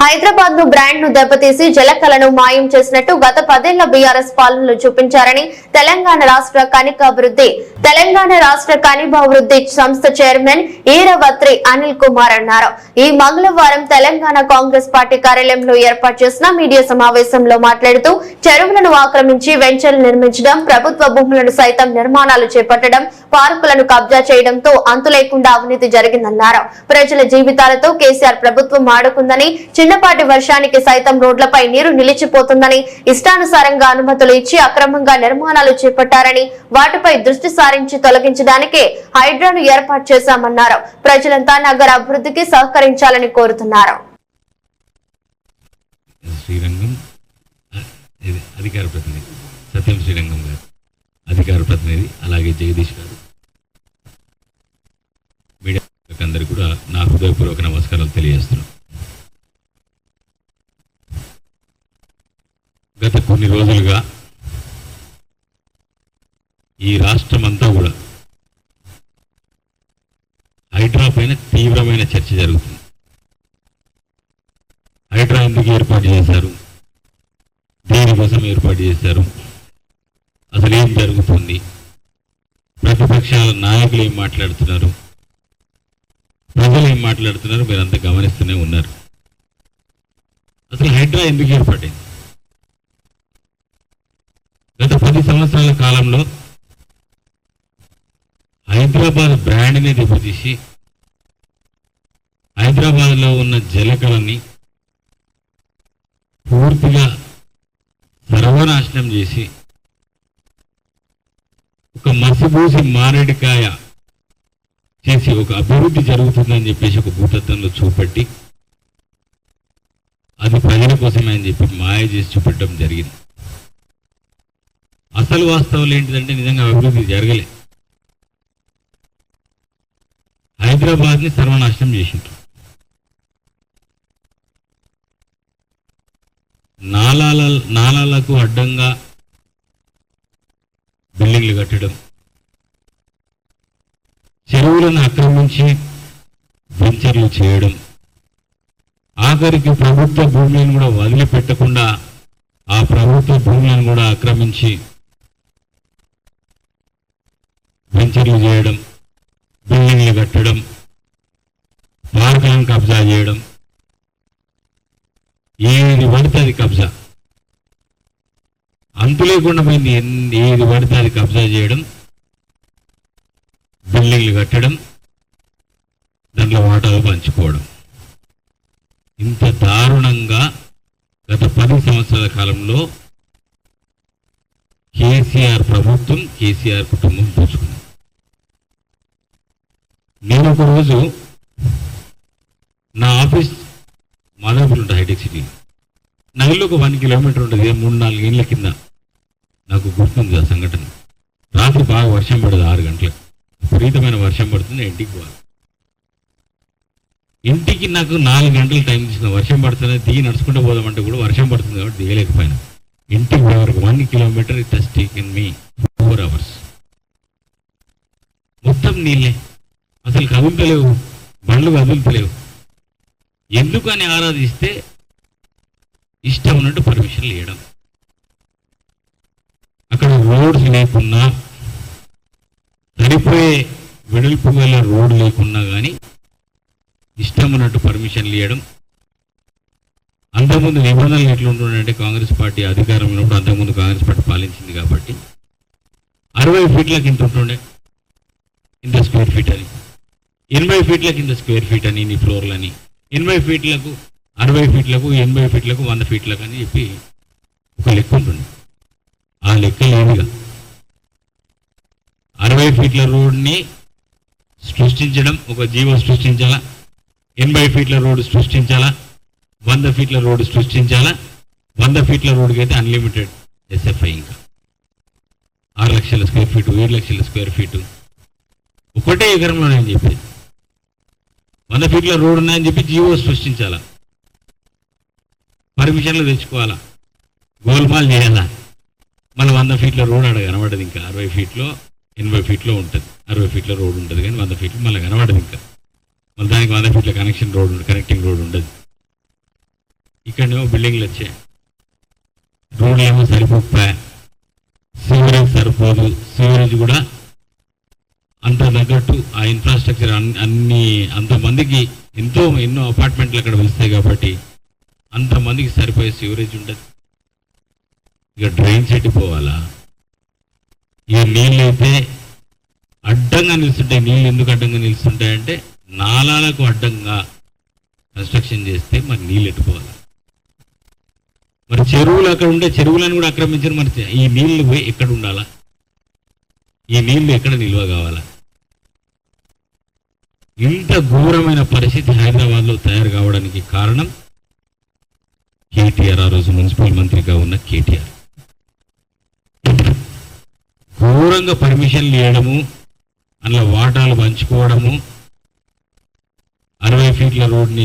హైదరాబాద్ను బ్రాండ్ను దెబ్బతీసి జలకలను మాయం చేసినట్టు గత పదేళ్ళ బీఆర్ఎస్ పాలనలో చూపించారని తెలంగాణ రాష్ట్ర కనికాభివృద్ధి తెలంగాణ రాష్ట్ర కనిభాభివృద్ధి సంస్థ చైర్మన్ ఈరవత్రి అనిల్ కుమార్ అన్నారు. ఈ మంగళవారం తెలంగాణ కాంగ్రెస్ పార్టీ కార్యాలయంలో ఏర్పాటు చేసిన మీడియా సమావేశంలో మాట్లాడుతూ చెరువులను ఆక్రమించి వెంచర్లు నిర్మించడం ప్రభుత్వ భూములను సైతం నిర్మాణాలు చేపట్టడం పార్కులను కబ్జా చేయడంతో అంతు లేకుండా అవినీతి జరిగిందన్నారు. ప్రజల జీవితాలతో కేసీఆర్ ప్రభుత్వం ఆడుకుందని చిన్నపాటి వర్షానికి సైతం రోడ్లపై నీరు నిలిచిపోతుందని ఇష్టానుసారంగా అనుమతులు ఇచ్చి అక్రమంగా నిర్మాణాలు చేపట్టారని వాటిపై దృష్టి సారించి తొలగించడానికే హైడ్రాను ఏర్పాటు చేశామన్నారు. ప్రజలంతా నగర అభివృద్ధికి సహకరించాలని కోరుతున్నారు. అధికార ప్రతినిధి సత్యం శ్రీరంగం గారు అధికార ప్రతినిధి అలాగే జగదీష్ గారు. మీడియా అందరికీ కూడా నా హృదయపూర్వక నమస్కారాలు తెలియజేస్తున్నాను గత కొన్ని రోజులుగా ఈ రాష్ట్రం అంతా కూడా హైడ్రా పైన తీవ్రమైన చర్చ జరుగుతుంది. హైడ్రా ఎందుకు ఏర్పాటు చేశారు? దేనికోసం ఏర్పాటు చేశారు? అసలు ఏం జరుగుతుంది? ప్రతిపక్షాల నాయకులు ఏం మాట్లాడుతున్నారు? ప్రజలు ఏం మాట్లాడుతున్నారు? మీరంతా గమనిస్తూనే ఉన్నారు. అసలు హైడ్రా ఎందుకు ఏర్పాటైంది గత పది సంవత్సరాల కాలంలో హైదరాబాద్ బ్రాండ్ని దెబ్బతీసి హైదరాబాద్లో ఉన్న జలకళని పూర్తిగా సర్వనాశనం చేసి ఒక మసిబూసి మారేడికాయ చేసి ఒక అభివృద్ధి జరుగుతుందని చెప్పేసి ఒక భూతత్వంలో చూపెట్టి అది ప్రజల కోసమే అని చెప్పి మాయ చేసి చూపెట్టడం జరిగింది. అసలు వాస్తవాలు ఏంటిదంటే నిజంగా అభివృద్ధి జరగలే. హైదరాబాద్ని సర్వనాశనం చేసిండ్రు. నాలాల నాలాలకు అడ్డంగా బిల్డింగ్లు కట్టడం. చెరువులను ఆక్రమించి వెంచర్లు చేయడం. ఆఖరికి ప్రభుత్వ భూములను కూడా వదిలిపెట్టకుండా ఆ ప్రభుత్వ భూములను కూడా ఆక్రమించి వెంచర్లు చేయడం బిల్డింగ్లు కట్టడం పార్కులను కబ్జా చేయడం. ఏది పడితే అది కబ్జా. అంతు లేకుండా పోయింది ఏది పడితే అది కబ్జా చేయడం బిల్డింగ్లు కట్టడం దాంట్లో వాటాలు పంచుకోవడం. ఇంత దారుణంగా గత పది సంవత్సరాల కాలంలో కేసీఆర్ ప్రభుత్వం కేసీఆర్ కుటుంబం చూసుకుంది నేను ఒక రోజు నా ఆఫీస్ మాదాపూర్ ఉంటుంది హైటెక్ సిటీ. నా ఇల్లు ఒక వన్ కిలోమీటర్ ఉంటుంది మూడు నాలుగు ఏళ్ళ కింద. నాకు గుర్తుంది ఆ సంఘటన. రాత్రి బాగా వర్షం పడదు ఆరు గంటలకు. విపరీతమైన వర్షం పడుతుంది ఇంటికి పోవాలి. ఇంటికి నాకు నాలుగు గంటలు టైం తీసుకున్న వర్షం పడుతుంది దిగి నడుచుకుంటూ పోదామంటే కూడా వర్షం పడుతుంది కాబట్టి దిగలేకపోయినా. ఇంటికి పోయే వరకు one kilometre it has taken me four hours. మొత్తం నీళ్ళే. అసలు కదులుతలేవు బండ్లు కదులుతలేవు ఎందుకని ఆరాధిస్తే ఇష్టం ఉన్నట్టు పర్మిషన్లు ఇవ్వడం అక్కడ రోడ్స్ లేకున్నా సరిపోయే వెడల్పు గల రోడ్డు లేకున్నా కానీ ఇష్టం ఉన్నట్టు పర్మిషన్లు ఇవ్వడం అంతకుముందు నిబంధనలు ఎట్లుంటుందంటే కాంగ్రెస్ పార్టీ అధికారం ఉన్నప్పుడు అంతకుముందు కాంగ్రెస్ పార్టీ పాలించింది కాబట్టి అరవై ఫీట్లకు ఇంత ఉంటుండే. ఇంత స్క్వేర్ ఫీట్ అని. ఎనభై ఫీట్ల కింద స్క్వేర్ ఫీట్ అని నీ ఫ్లోర్లని ఎనభై ఫీట్లకు అరవై ఫీట్లకు ఎనభై ఫీట్లకు వంద ఫీట్లకు అని చెప్పి ఒక లెక్క ఉంటుంది. ఆ లెక్క లేదుగా అరవై ఫీట్ల రోడ్ని సృష్టించడం ఒక జీవో సృష్టించాలా? ఎనభై ఫీట్ల రోడ్డు సృష్టించాలా? వంద ఫీట్ల రోడ్డు సృష్టించాలా? వంద ఫీట్ల రోడ్డుకి అయితే అన్లిమిటెడ్ ఎస్ఎఫ్ఐ ఇంకా. ఆరు లక్షల స్క్వేర్ ఫీటు ఏడు లక్షల స్క్వేర్ ఫీటు. ఒకటే ఎకరంలో నేను చెప్పేది. వంద ఫీట్ల రోడ్ ఉన్నాయని చెప్పి జీవో సృష్టించాలా? పర్మిషన్లు తెచ్చుకోవాలా? గోల్మాల్ చేయాలా? మళ్ళీ వంద ఫీట్ల రోడ్ అక్కడ కనబడదు ఇంకా. అరవై ఫీట్లో ఎనభై ఫీట్లో ఉంటుంది. అరవై ఫీట్ల రోడ్ ఉంటుంది కానీ వంద ఫీట్లు మళ్ళీ కనబడదు ఇంకా. మళ్ళీ దానికి వంద ఫీట్ల కనెక్షన్ రోడ్ కనెక్టింగ్ రోడ్ ఉండదు. ఇక్కడనేమో బిల్డింగ్లు వచ్చాయి. రోడ్లు ఏమో సరిపోపా సీవరేజ్ సరిపోదు. సీవరేజ్ కూడా అంత తగ్గట్టు ఆ ఇన్ఫ్రాస్ట్రక్చర్ అన్ని అన్ని అంతమందికి ఎంతో ఎన్నో అపార్ట్మెంట్లు అక్కడ వస్తాయి కాబట్టి అంతమందికి సరిపోయే సీవరేజ్ ఉండదు ఇక డ్రైన్ సెట్ పోవాలా? ఇక నీళ్ళు అయితే అడ్డంగా నిలుస్తుంటాయి. నీళ్ళు ఎందుకు అడ్డంగా నిలుస్తుంటాయంటే నాలాలకు అడ్డంగా కన్స్ట్రక్షన్ చేస్తే మరి నీళ్ళు ఎట్టుకోవాలి మరి చెరువులు అక్కడ ఉండే చెరువులను కూడా ఆక్రమించారు. మరి ఈ నీళ్ళు పోయి ఎక్కడ ఉండాలా? ఈ నీళ్ళు ఎక్కడ నిల్వ కావాలా? ఇంత ఘోరమైన పరిస్థితి హైదరాబాద్లో తయారు కావడానికి కారణం కేటీఆర్ ఆ రోజు మున్సిపల్ మంత్రిగా ఉన్న కేటీఆర్. ఘోరంగా పర్మిషన్లు ఇవ్వడము అందులో వాటాలు పంచుకోవడము అరవై ఫీట్ల రోడ్ని